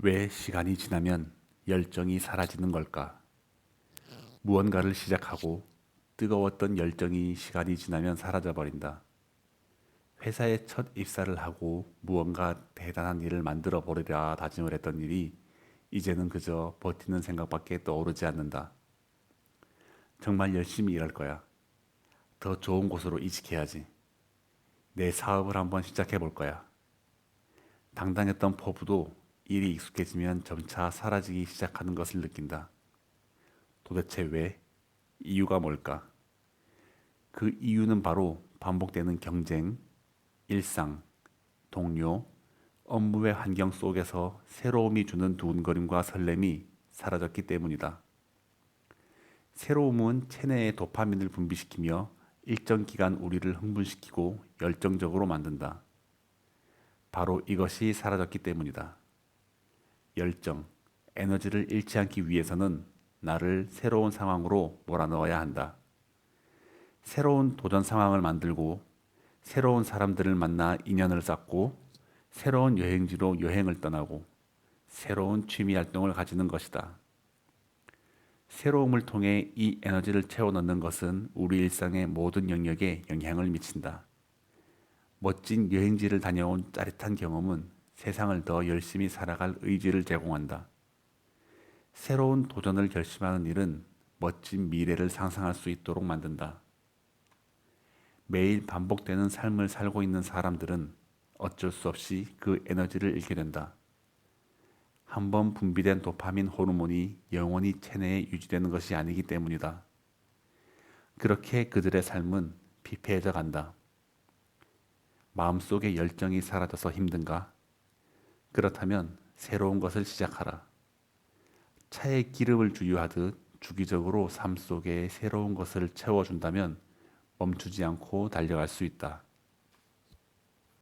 왜 시간이 지나면 열정이 사라지는 걸까? 무언가를 시작하고 뜨거웠던 열정이 시간이 지나면 사라져 버린다. 회사에 첫 입사를 하고 무언가 대단한 일을 만들어 버리라 다짐을 했던 일이 이제는 그저 버티는 생각밖에 떠오르지 않는다. 정말 열심히 일할 거야. 더 좋은 곳으로 이직해야지. 내 사업을 한번 시작해 볼 거야. 당당했던 포부도 일이 익숙해지면 점차 사라지기 시작하는 것을 느낀다. 도대체 왜? 이유가 뭘까? 그 이유는 바로 반복되는 경쟁, 일상, 동료, 업무의 환경 속에서 새로움이 주는 두근거림과 설렘이 사라졌기 때문이다. 새로움은 체내에 도파민을 분비시키며 일정 기간 우리를 흥분시키고 열정적으로 만든다. 바로 이것이 사라졌기 때문이다. 열정, 에너지를 잃지 않기 위해서는 나를 새로운 상황으로 몰아넣어야 한다. 새로운 도전 상황을 만들고 새로운 사람들을 만나 인연을 쌓고 새로운 여행지로 여행을 떠나고 새로운 취미 활동을 가지는 것이다. 새로움을 통해 이 에너지를 채워 넣는 것은 우리 일상의 모든 영역에 영향을 미친다. 멋진 여행지를 다녀온 짜릿한 경험은 세상을 더 열심히 살아갈 의지를 제공한다. 새로운 도전을 결심하는 일은 멋진 미래를 상상할 수 있도록 만든다. 매일 반복되는 삶을 살고 있는 사람들은 어쩔 수 없이 그 에너지를 잃게 된다. 한번 분비된 도파민 호르몬이 영원히 체내에 유지되는 것이 아니기 때문이다. 그렇게 그들의 삶은 피폐해져 간다. 마음속의 열정이 사라져서 힘든가? 그렇다면 새로운 것을 시작하라. 차에 기름을 주유하듯 주기적으로 삶 속에 새로운 것을 채워준다면 멈추지 않고 달려갈 수 있다.